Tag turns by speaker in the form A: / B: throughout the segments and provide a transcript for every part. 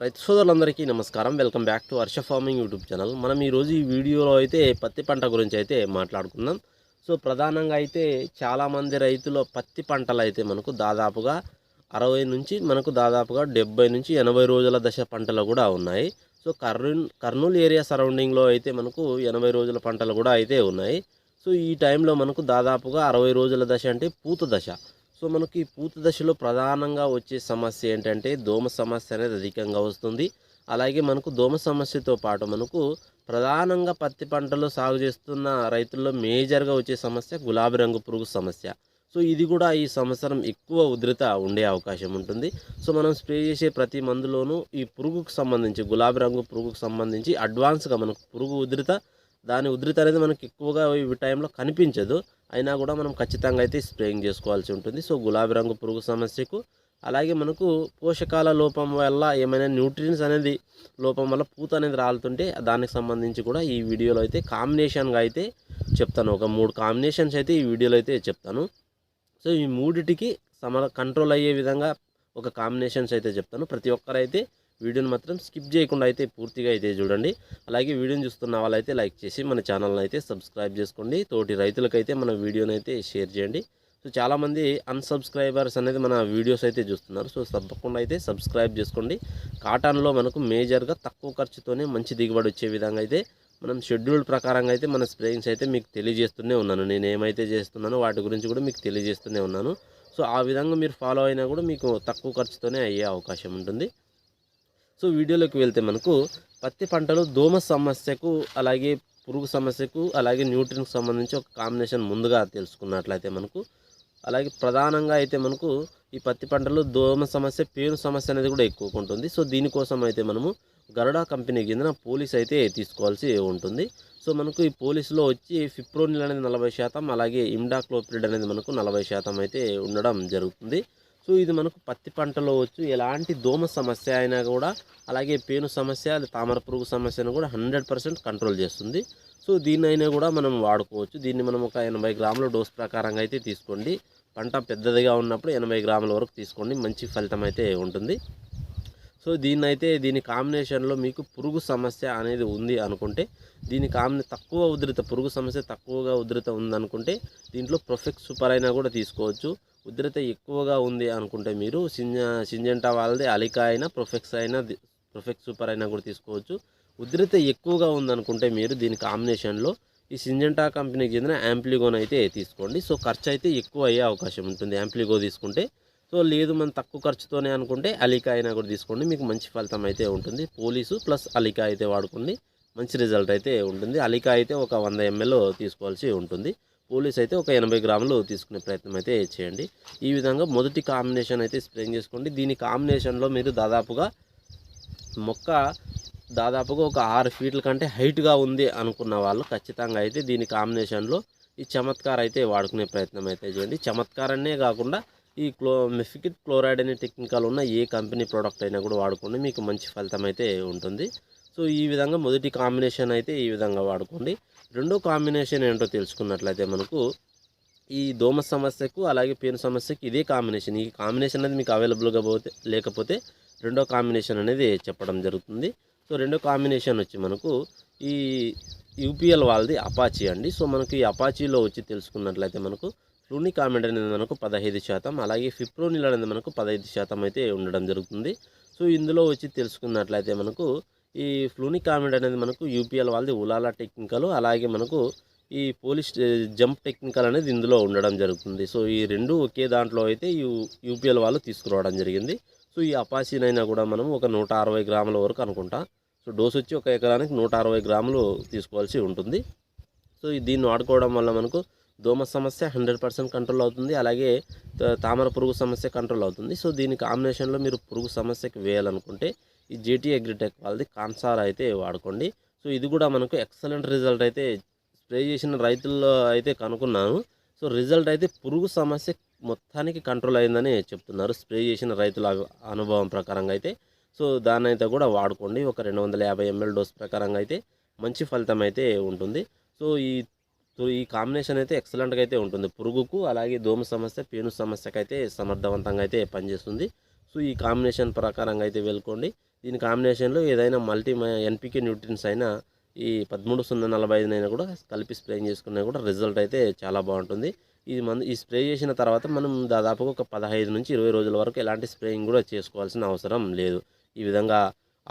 A: రైతు సోదరులందరికీ నమస్కారం. Welcome back to Varsha farming YouTube channel మనం ఈరోజు ఈ వీడియోలో అయితే పత్తి పంట గురించి అయితే మాట్లాడుకుందాం. సో ప్రధానంగా అయితే చాలామంది రైతులు పత్తి పంటలు అయితే మనకు దాదాపుగా అరవై నుంచి మనకు దాదాపుగా డెబ్బై నుంచి ఎనభై రోజుల దశ పంటలు కూడా ఉన్నాయి. సో కర్నూలు కర్నూలు ఏరియా సరౌండింగ్లో అయితే మనకు ఎనభై రోజుల పంటలు కూడా అయితే ఉన్నాయి. సో ఈ టైంలో మనకు దాదాపుగా అరవై రోజుల దశ అంటే పూత దశ. సో మనకి పూత దశలో ప్రధానంగా వచ్చే సమస్య ఏంటంటే దోమ సమస్య అనేది అధికంగా వస్తుంది. అలాగే మనకు దోమ సమస్యతో పాటు మనకు ప్రధానంగా పత్తి పంటలో సాగు చేస్తున్న రైతుల్లో మేజర్గా వచ్చే సమస్య గులాబీ రంగు పురుగు సమస్య. సో ఇది కూడా ఈ సంవత్సరం ఎక్కువ ఉధృత ఉండే అవకాశం ఉంటుంది. సో మనం స్ప్రే చేసే ప్రతి మందులోనూ ఈ పురుగుకు సంబంధించి గులాబీ రంగు పురుగుకు సంబంధించి అడ్వాన్స్గా మనకు పురుగు ఉధృత దాని ఉధృతి అనేది మనకి ఎక్కువగా ఈ టైంలో కనిపించదు. అయినా కూడా మనం ఖచ్చితంగా అయితే స్ప్రేయింగ్ చేసుకోవాల్సి ఉంటుంది. సో గులాబీ రంగు పురుగు సమస్యకు అలాగే మనకు పోషకాల లోపం వల్ల ఏమైనా న్యూట్రియన్స్ అనేది లోపం వల్ల పూత అనేది రాలుతుంటే దానికి సంబంధించి కూడా ఈ వీడియోలో అయితే కాంబినేషన్గా అయితే చెప్తాను. ఒక మూడు కాంబినేషన్స్ అయితే ఈ వీడియోలో అయితే చెప్తాను. సో ఈ మూడిటికి సమ కంట్రోల్ అయ్యే విధంగా ఒక కాంబినేషన్స్ అయితే చెప్తాను. ప్రతి ఒక్కరైతే వీడియోని మాత్రం స్కిప్ చేయకుండా అయితే పూర్తిగా అయితే చూడండి. అలాగే వీడియోని చూస్తున్న వాళ్ళైతే లైక్ చేసి మన ఛానల్ని అయితే సబ్స్క్రైబ్ చేసుకోండి. తోటి రైతులకైతే మన వీడియోని అయితే షేర్ చేయండి. సో చాలామంది అన్సబ్స్క్రైబర్స్ అనేది మన వీడియోస్ అయితే చూస్తున్నారు. సో తప్పకుండా అయితే సబ్స్క్రైబ్ చేసుకోండి. కాటన్లో మనకు మేజర్గా తక్కువ ఖర్చుతోనే మంచి దిగుబడి వచ్చే విధంగా అయితే మనం షెడ్యూల్ ప్రకారంగా అయితే మన స్ప్రేయింగ్స్ అయితే మీకు తెలియజేస్తూనే ఉన్నాను. నేను ఏమైతే చేస్తున్నానో వాటి గురించి కూడా మీకు తెలియజేస్తూనే ఉన్నాను. సో ఆ విధంగా మీరు ఫాలో అయినా కూడా మీకు తక్కువ ఖర్చుతోనే అయ్యే అవకాశం ఉంటుంది. సో వీడియోలోకి వెళ్తే మనకు పత్తి పంటలు దోమ సమస్యకు అలాగే పురుగు సమస్యకు అలాగే న్యూట్రిన్కి సంబంధించి ఒక కాంబినేషన్ ముందుగా తెలుసుకున్నట్లయితే మనకు అలాగే ప్రధానంగా అయితే మనకు ఈ పత్తి పంటలో దోమ సమస్య పేను సమస్య అనేది కూడా ఎక్కువగా ఉంటుంది. సో దీనికోసం అయితే మనము గరుడా కంపెనీకి చెందిన పోలీస్ అయితే తీసుకోవాల్సి ఉంటుంది. సో మనకు ఈ పోలీసులో వచ్చి ఫిప్రోనిల్ అనేది నలభై శాతం అలాగే ఇమ్డాక్లోపిడ్ అనేది మనకు నలభై శాతం అయితే ఉండడం జరుగుతుంది. సో ఇది మనకు పత్తి పంటలో వచ్చు ఎలాంటి దోమ సమస్య అయినా కూడా అలాగే పేను సమస్య తామర పురుగు సమస్యను కూడా హండ్రెడ్ పర్సెంట్ కంట్రోల్ చేస్తుంది. సో దీన్నైనా కూడా మనం వాడుకోవచ్చు. దీన్ని మనం ఒక ఎనభై గ్రాముల డోస్ ప్రకారంగా అయితే తీసుకోండి. పంట పెద్దదిగా ఉన్నప్పుడు ఎనభై గ్రాముల వరకు తీసుకోండి. మంచి ఫలితం అయితే ఉంటుంది. సో దీన్నైతే దీని కాంబినేషన్లో మీకు పురుగు సమస్య అనేది ఉంది అనుకుంటే దీని కాంబినే తక్కువ ఉధృత పురుగు సమస్య తక్కువగా ఉధృత ఉందనుకుంటే దీంట్లో ప్రొఫెక్ట్ సూపర్ అయినా కూడా తీసుకోవచ్చు. ఉధృత ఎక్కువగా ఉంది అనుకుంటే మీరు సింజ సింజంటా వాళ్ళది అలికా అయినా ప్రొఫెక్స్ అయినా ప్రొఫెక్స్ ప్రొఫెక్ట్ సూపర్ అయినా కూడా తీసుకోవచ్చు. ఉధృత ఎక్కువగా ఉందనుకుంటే మీరు దీని కాంబినేషన్లో ఈ సింజంటా కంపెనీకి చెందిన యాంప్లిగోన్ అయితే తీసుకోండి. సో ఖర్చు అయితే ఎక్కువ అయ్యే అవకాశం ఉంటుంది యాంప్లిగో తీసుకుంటే. సో లేదు మనం తక్కువ ఖర్చుతోనే అనుకుంటే అలికా అయినా కూడా తీసుకోండి. మీకు మంచి ఫలితం అయితే ఉంటుంది. పోలీసు ప్లస్ అలికా అయితే వాడుకోండి మంచి రిజల్ట్ అయితే ఉంటుంది. అలికా అయితే ఒక వంద ఎంఎల్ తీసుకోవాల్సి ఉంటుంది. పోలీస్ అయితే ఒక ఎనభై గ్రాములు తీసుకునే ప్రయత్నం అయితే చేయండి. ఈ విధంగా మొదటి కాంబినేషన్ అయితే స్ప్రేయింగ్ చేసుకోండి. దీని కాంబినేషన్లో మీరు దాదాపుగా మొక్క దాదాపుగా ఒక ఆరు ఫీట్ల కంటే హైట్గా ఉంది అనుకున్న వాళ్ళు ఖచ్చితంగా అయితే దీని కాంబినేషన్లో ఈ చమత్కార్ అయితే వాడుకునే ప్రయత్నం అయితే చేయండి. చమత్కారనే కాకుండా ఈ క్లో మెఫికిట్ క్లోరైడ్ అనే టెక్నికల్ ఉన్న ఏ కంపెనీ ప్రోడక్ట్ అయినా కూడా వాడుకోండి. మీకు మంచి ఫలితం అయితే ఉంటుంది. సో ఈ విధంగా మొదటి కాంబినేషన్ అయితే ఈ విధంగా వాడుకోండి. రెండో కాంబినేషన్ ఏంటో తెలుసుకున్నట్లయితే మనకు ఈ దోమ సమస్యకు అలాగే పేను సమస్యకు ఇదే కాంబినేషన్ ఈ కాంబినేషన్ అనేది మీకు అవైలబుల్గా పోతే లేకపోతే రెండో కాంబినేషన్ అనేది చెప్పడం జరుగుతుంది. సో రెండో కాంబినేషన్ వచ్చి మనకు ఈ యూపీఎల్ వాళ్ళది అపాచీ అండి. సో మనకి ఈ అపాచీలో వచ్చి తెలుసుకున్నట్లయితే మనకు ఫ్లూనిక్ ఆమెడ్ అనేది మనకు పదహైదు శాతం అలాగే ఫిప్రోనిల్ అనేది మనకు పదహైదు శాతం అయితే ఉండడం జరుగుతుంది. సో ఇందులో వచ్చి తెలుసుకున్నట్లయితే మనకు ఈ ఫ్లూనిక్ ఆమెడ్ అనేది మనకు యూపీఎల్ వాళ్ళది ఉలాలా టెక్నికల్ అలాగే మనకు ఈ పోలీస్ జంప్ టెక్నికల్ అనేది ఇందులో ఉండడం జరుగుతుంది. సో ఈ రెండు ఒకే దాంట్లో అయితే యూ యూపీఎల్ వాళ్ళు తీసుకురావడం జరిగింది. సో ఈ అపాసినైనా కూడా మనం ఒక నూట అరవై గ్రాముల వరకు అనుకుంటా. సో డోస్ వచ్చి ఒక ఎకరానికి నూట అరవై గ్రాములు తీసుకోవాల్సి ఉంటుంది. సో ఈ దీన్ని వాడుకోవడం వల్ల మనకు దోమ సమస్య హండ్రెడ్ పర్సెంట్ కంట్రోల్ అవుతుంది. అలాగే త- తామర పురుగు సమస్య కంట్రోల్ అవుతుంది. సో దీని కాంబినేషన్లో మీరు పురుగు సమస్యకి వేయాలనుకుంటే ఈ జేటీ అగ్రిటెక్ వాళ్ళది కాన్సార్ అయితే వాడుకోండి. సో ఇది కూడా మనకు ఎక్సలెంట్ రిజల్ట్ అయితే స్ప్రే చేసిన రైతుల్లో అయితే కనుక్కున్నాను. సో రిజల్ట్ అయితే పురుగు సమస్య మొత్తానికి కంట్రోల్ అయిందని చెప్తున్నారు స్ప్రే చేసిన రైతుల అనుభవం ప్రకారంగా అయితే. సో దాన్ని అయితే కూడా వాడుకోండి ఒక రెండు వందల యాభై ఎంఎల్ డోస్ ప్రకారంగా అయితే మంచి ఫలితం అయితే ఉంటుంది. సో ఈ ఈ కాంబినేషన్ అయితే ఎక్సలెంట్గా అయితే ఉంటుంది. పురుగుకు అలాగే దోమ సమస్య పేను సమస్యకైతే సమర్థవంతంగా అయితే పనిచేస్తుంది. సో ఈ కాంబినేషన్ ప్రకారంగా అయితే వెళ్ళుకోండి. దీని కాంబినేషన్లో ఏదైనా మల్టీ ఎన్పికే న్యూట్రియన్స్ అయినా ఈ పదమూడు సున్నా నలభై ఐదునైనా కూడా కలిపి స్ప్రేయింగ్ చేసుకున్నా కూడా రిజల్ట్ అయితే చాలా బాగుంటుంది. ఇది మందు ఈ స్ప్రే చేసిన తర్వాత మనం దాదాపుగా ఒక పదహైదు నుంచి ఇరవై రోజుల వరకు ఎలాంటి స్ప్రేయింగ్ కూడా చేసుకోవాల్సిన అవసరం లేదు. ఈ విధంగా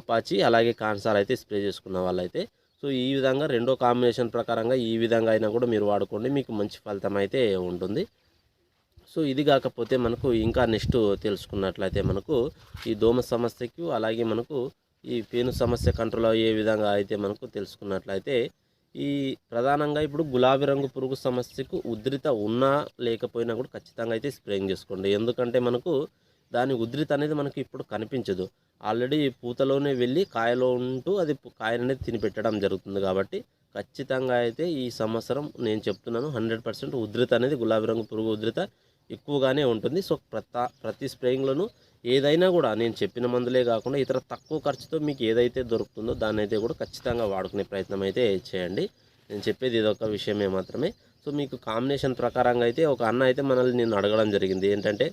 A: అపాచి అలాగే కాన్సార్ అయితే స్ప్రే చేసుకున్న వాళ్ళైతే సో ఈ విధంగా రెండో కాంబినేషన్ ప్రకారంగా ఈ విధంగా అయినా కూడా మీరు వాడుకోండి. మీకు మంచి ఫలితం అయితే ఉంటుంది. సో ఇది కాకపోతే మనకు ఇంకా నెక్స్ట్ తెలుసుకున్నట్లయితే మనకు ఈ దోమ సమస్యకు అలాగే మనకు ఈ పేను సమస్య కంట్రోల్ అయ్యే విధంగా అయితే మనకు తెలుసుకున్నట్లయితే ఈ ప్రధానంగా ఇప్పుడు గులాబీ రంగు పురుగు సమస్యకు ఉధృత ఉన్నా లేకపోయినా కూడా ఖచ్చితంగా అయితే స్ప్రేయింగ్ చేసుకోండి. ఎందుకంటే మనకు దాని ఉధృత అనేది మనకి ఇప్పుడు కనిపించదు. ఆల్రెడీ పూతలోనే వెళ్ళి కాయలో ఉంటూ అది పు- కాయననేది జరుగుతుంది కాబట్టి ఖచ్చితంగా అయితే ఈ సంవత్సరం నేను చెప్తున్నాను హండ్రెడ్ పర్సెంట్ ఉధృత అనేది గులాబీ రంగు పురుగు ఉధృత ఎక్కువగానే ఉంటుంది. సో ప్రత ప్రతి స్ప్రేయింగ్లోనూ ఏదైనా కూడా నేను చెప్పిన మందులే కాకుండా ఇతర తక్కువ ఖర్చుతో మీకు ఏదైతే దొరుకుతుందో దాన్ని అయితే కూడా ఖచ్చితంగా వాడుకునే ప్రయత్నం అయితే చేయండి. నేను చెప్పేది ఇదొక విషయమే మాత్రమే. సో మీకు కాంబినేషన్ ప్రకారంగా అయితే ఒక అన్న అయితే మనల్ని నేను అడగడం జరిగింది. ఏంటంటే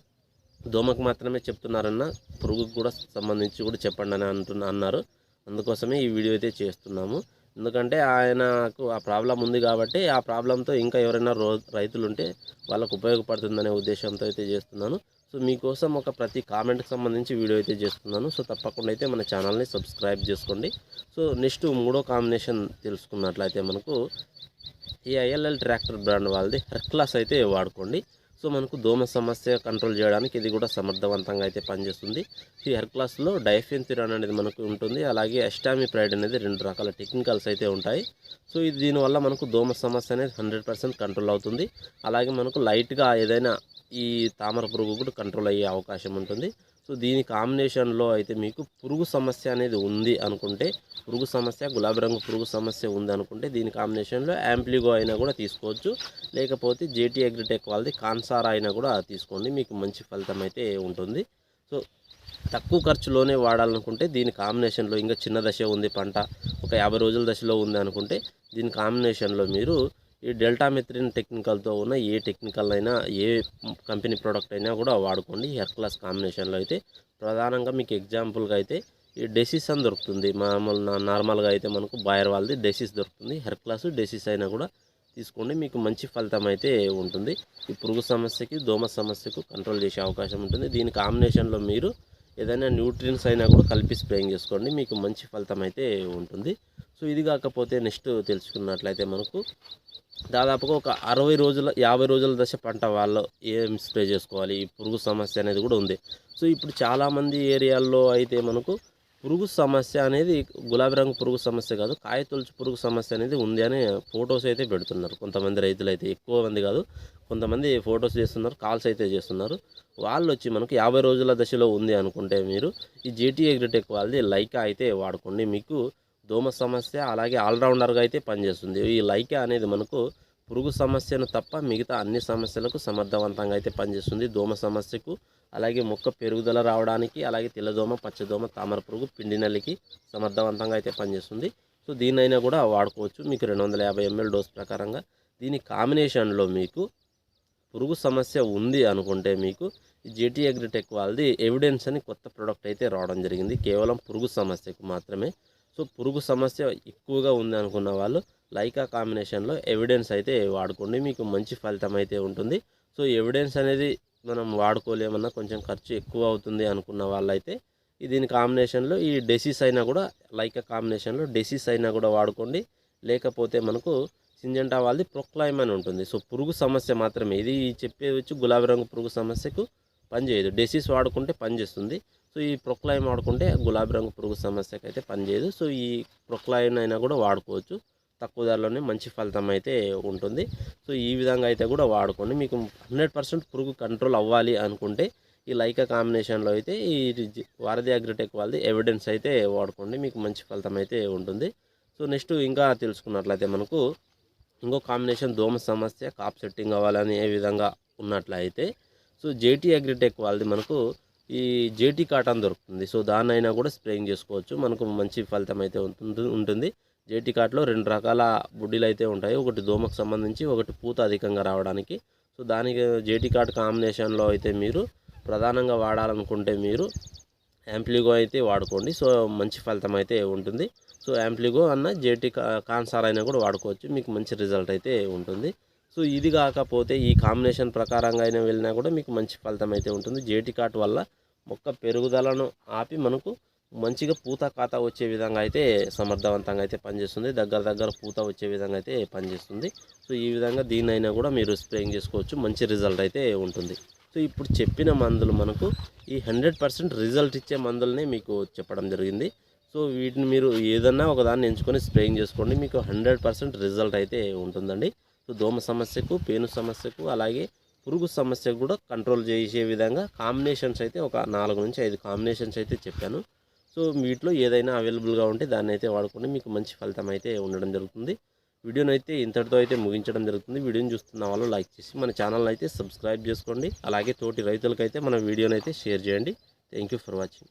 A: దోమకు మాత్రమే చెప్తున్నారన్న పురుగుకు కూడా సంబంధించి కూడా చెప్పండి అని అంటున్నా అన్నారు. అందుకోసమే ఈ వీడియో అయితే చేస్తున్నాము. ఎందుకంటే ఆయనకు ఆ ప్రాబ్లం ఉంది కాబట్టి ఆ ప్రాబ్లంతో ఇంకా ఎవరైనా రో రైతులు ఉంటే వాళ్ళకు ఉపయోగపడుతుందనే ఉద్దేశంతో అయితే చేస్తున్నాను. సో మీకోసం ఒక ప్రతి కామెంట్కి సంబంధించి వీడియో అయితే చేస్తున్నాను. సో తప్పకుండా అయితే మన ఛానల్ని సబ్స్క్రైబ్ చేసుకోండి. సో నెక్స్ట్ మూడో కాంబినేషన్ తెలుసుకున్నట్లయితే మనకు ఈ ఐఎల్ఎల్ ట్రాక్టర్ బ్రాండ్ వాళ్ళది హెర్క్లాస్ అయితే వాడుకోండి. సో మనకు దోమ సమస్య కంట్రోల్ చేయడానికి ఇది కూడా సమర్థవంతంగా అయితే పనిచేస్తుంది. ఈ హెర్క్లాస్లో డైఫెన్థిరాన్ అనేది మనకు ఉంటుంది. అలాగే అస్టామి ప్రైడ్ అనేది రెండు రకాల టెక్నికల్స్ అయితే ఉంటాయి. సో ఇది దీనివల్ల మనకు దోమ సమస్య అనేది హండ్రెడ్ పర్సెంట్ కంట్రోల్ అవుతుంది. అలాగే మనకు లైట్గా ఏదైనా ఈ తామర పురుగు కూడా కంట్రోల్ అయ్యే అవకాశం ఉంటుంది. సో దీని కాంబినేషన్లో అయితే మీకు పురుగు సమస్య అనేది ఉంది అనుకుంటే పురుగు సమస్య గులాబీ రంగు పురుగు సమస్య ఉంది అనుకుంటే దీని కాంబినేషన్లో యాంప్లిగో అయినా కూడా తీసుకోవచ్చు. లేకపోతే జేటీ అగ్రిటెక్ వాళ్ళది కాన్సారా అయినా కూడా తీసుకోండి మీకు మంచి ఫలితం అయితే ఉంటుంది. సో తక్కువ ఖర్చులోనే వాడాలనుకుంటే దీని కాంబినేషన్లో ఇంకా చిన్న దశ ఉంది పంట ఒక యాభై రోజుల దశలో ఉంది అనుకుంటే దీని కాంబినేషన్లో మీరు ఈ డెల్టా మెత్రిన్ టెక్నికల్తో ఉన్న ఏ టెక్నికల్ అయినా ఏ కంపెనీ ప్రోడక్ట్ అయినా కూడా వాడుకోండి. హెయిర్ క్లాస్ కాంబినేషన్లో అయితే ప్రధానంగా మీకు ఎగ్జాంపుల్గా అయితే ఈ డెసిస్ అని దొరుకుతుంది. మామూలు నా- నార్మల్గా అయితే మనకు బాయర్ వాళ్ళది డెసిస్ దొరుకుతుంది. హెయిర్ క్లాస్ డెసిస్ అయినా కూడా తీసుకోండి. మీకు మంచి ఫలితం అయితే ఉంటుంది. ఈ పురుగు సమస్యకి దోమ సమస్యకు కంట్రోల్ చేసే అవకాశం ఉంటుంది. దీని కాంబినేషన్లో మీరు ఏదైనా న్యూట్రియన్స్ అయినా కూడా కలిపి స్ప్రేయింగ్ చేసుకోండి. మీకు మంచి ఫలితం అయితే ఉంటుంది. సో ఇది కాకపోతే నెక్స్ట్ తెలుసుకున్నట్లయితే మనకు దాదాపుగా ఒక అరవై రోజుల యాభై రోజుల దశ పంట వాళ్ళు ఏం స్ప్రే చేసుకోవాలి? ఈ పురుగు సమస్య అనేది కూడా ఉంది. సో ఇప్పుడు చాలామంది ఏరియాల్లో అయితే మనకు పురుగు సమస్య అనేది గులాబీ రంగు పురుగు సమస్య కాదు కాయ తొలుచు పురుగు సమస్య అనేది ఉంది అని ఫొటోస్ అయితే పెడుతున్నారు. కొంతమంది రైతులు అయితే ఎక్కువ మంది కాదు కొంతమంది ఫొటోస్ చేస్తున్నారు కాల్స్ అయితే చేస్తున్నారు. వాళ్ళు వచ్చి మనకు యాభై రోజుల దశలో ఉంది అనుకుంటే మీరు ఈ జీటీ అగ్రిటెక్ వాళ్ళది లైకా అయితే వాడుకోండి. మీకు దోమ సమస్య అలాగే ఆల్రౌండర్గా అయితే పనిచేస్తుంది. ఈ లైకా అనేది మనకు పురుగు సమస్యను తప్ప మిగతా అన్ని సమస్యలకు సమర్థవంతంగా అయితే పనిచేస్తుంది. దోమ సమస్యకు అలాగే మొక్క పెరుగుదల రావడానికి అలాగే తెల్లదోమ పచ్చదోమ తామర పురుగు పిండి నల్లికి సమర్థవంతంగా అయితే పనిచేస్తుంది. సో దీన్నైనా కూడా వాడుకోవచ్చు. మీకు రెండు వందల యాభై ఎంఎల్ డోస్ ప్రకారంగా. దీని కాంబినేషన్లో మీకు పురుగు సమస్య ఉంది అనుకుంటే మీకు జేటీ అగ్రిటెక్ వాళ్ళది ఎవిడెన్స్ అని కొత్త ప్రోడక్ట్ అయితే రావడం జరిగింది. కేవలం పురుగు సమస్యకు మాత్రమే సో పురుగు సమస్య ఎక్కువగా ఉంది అనుకున్న వాళ్ళు లైకా కాంబినేషన్లో ఎవిడెన్స్ అయితే వాడుకోండి. మీకు మంచి ఫలితం అయితే ఉంటుంది. సో ఎవిడెన్స్ అనేది మనం వాడుకోలేమన్నా కొంచెం ఖర్చు ఎక్కువ అవుతుంది అనుకున్న వాళ్ళైతే దీని కాంబినేషన్లో ఈ డెసిస్ అయినా కూడా లైకా కాంబినేషన్లో డెసిస్ అయినా కూడా వాడుకోండి. లేకపోతే మనకు సింజంటా వాళ్ళది ప్రొక్లైమ్ అని ఉంటుంది. సో పురుగు సమస్య మాత్రమే. ఇది చెప్పే వచ్చి గులాబీ రంగు పురుగు సమస్యకు పనిచేయదు. డెసిస్ వాడుకుంటే పనిచేస్తుంది. సో ఈ ప్రొక్లైన్ వాడుకుంటే గులాబీ రంగు పురుగు సమస్యకు అయితే పనిచేయదు సో ఈ ప్రొక్లైన్ అయినా కూడా వాడుకోవచ్చు. తక్కువ ధరలోనే మంచి ఫలితం అయితే ఉంటుంది. సో ఈ విధంగా అయితే కూడా వాడుకోండి. మీకు హండ్రెడ్ పర్సెంట్ పురుగు కంట్రోల్ అవ్వాలి అనుకుంటే ఈ లైకా కాంబినేషన్లో అయితే ఈ వారధి అగ్రిటెక్ వాళ్ళది ఎవిడెన్స్ అయితే వాడుకోండి. మీకు మంచి ఫలితం అయితే ఉంటుంది. సో నెక్స్ట్ ఇంకా తెలుసుకున్నట్లయితే మనకు ఇంకో కాంబినేషన్ దోమ సమస్య కాప్ సెట్టింగ్ అవ్వాలని ఏ విధంగా ఉన్నట్లయితే సో జేటీ అగ్రిటెక్ వాళ్ళది మనకు ఈ జేటీ కాటన్ దొరుకుతుంది. సో దాన్నైనా కూడా స్ప్రేయింగ్ చేసుకోవచ్చు. మనకు మంచి ఫలితం అయితే ఉంటుంది ఉంటుంది. జేటీ కాట్లో రెండు రకాల బుడ్డీలు అయితే ఉంటాయి. ఒకటి దోమకు సంబంధించి ఒకటి పూత అధికంగా రావడానికి. సో దానికి జేటీ కాట్ కాంబినేషన్లో అయితే మీరు ప్రధానంగా వాడాలనుకుంటే మీరు యాంప్లిగో అయితే వాడుకోండి. సో మంచి ఫలితం అయితే ఉంటుంది. సో యాంప్లిగో అన్న జేటీ కాన్సార్ అయినా కూడా వాడుకోవచ్చు. మీకు మంచి రిజల్ట్ అయితే ఉంటుంది. సో ఇది కాకపోతే ఈ కాంబినేషన్ ప్రకారంగా అయినా వెళ్ళినా కూడా మీకు మంచి ఫలితం అయితే ఉంటుంది. జేటీ కాట్ వల్ల మొక్క పెరుగుదలను ఆపి మనకు మంచిగా పూత ఖాతా వచ్చే విధంగా అయితే సమర్థవంతంగా అయితే పనిచేస్తుంది. దగ్గర దగ్గర పూత వచ్చే విధంగా అయితే పనిచేస్తుంది. సో ఈ విధంగా దీనైనా కూడా మీరు స్ప్రేయింగ్ చేసుకోవచ్చు. మంచి రిజల్ట్ అయితే ఉంటుంది. సో ఇప్పుడు చెప్పిన మందులు మనకు ఈ హండ్రెడ్ పర్సెంట్ రిజల్ట్ ఇచ్చే మందులనే మీకు చెప్పడం జరిగింది. సో వీటిని మీరు ఏదన్నా ఒకదాన్ని ఎంచుకొని స్ప్రేయింగ్ చేసుకోండి. మీకు హండ్రెడ్ పర్సెంట్ రిజల్ట్ అయితే ఉంటుందండి. సో దోమ సమస్యకు పేను సమస్యకు అలాగే పురుగు సమస్యకు కూడా కంట్రోల్ చేసే విధంగా కాంబినేషన్స్ అయితే ఒక నాలుగు నుంచి ఐదు కాంబినేషన్స్ అయితే చెప్పాను. సో వీటిలో ఏదైనా అవైలబుల్గా ఉంటే దాన్ని అయితే వాడుకుంటే మీకు మంచి ఫలితం అయితే ఉండడం జరుగుతుంది. వీడియోని అయితే ఇంతటితో అయితే ముగించడం జరుగుతుంది. వీడియోని చూస్తున్న వాళ్ళు లైక్ చేసి మన ఛానల్ అయితే సబ్స్క్రైబ్ చేసుకోండి. అలాగే తోటి రైతులకైతే మన వీడియోని అయితే షేర్ చేయండి. Thank you for watching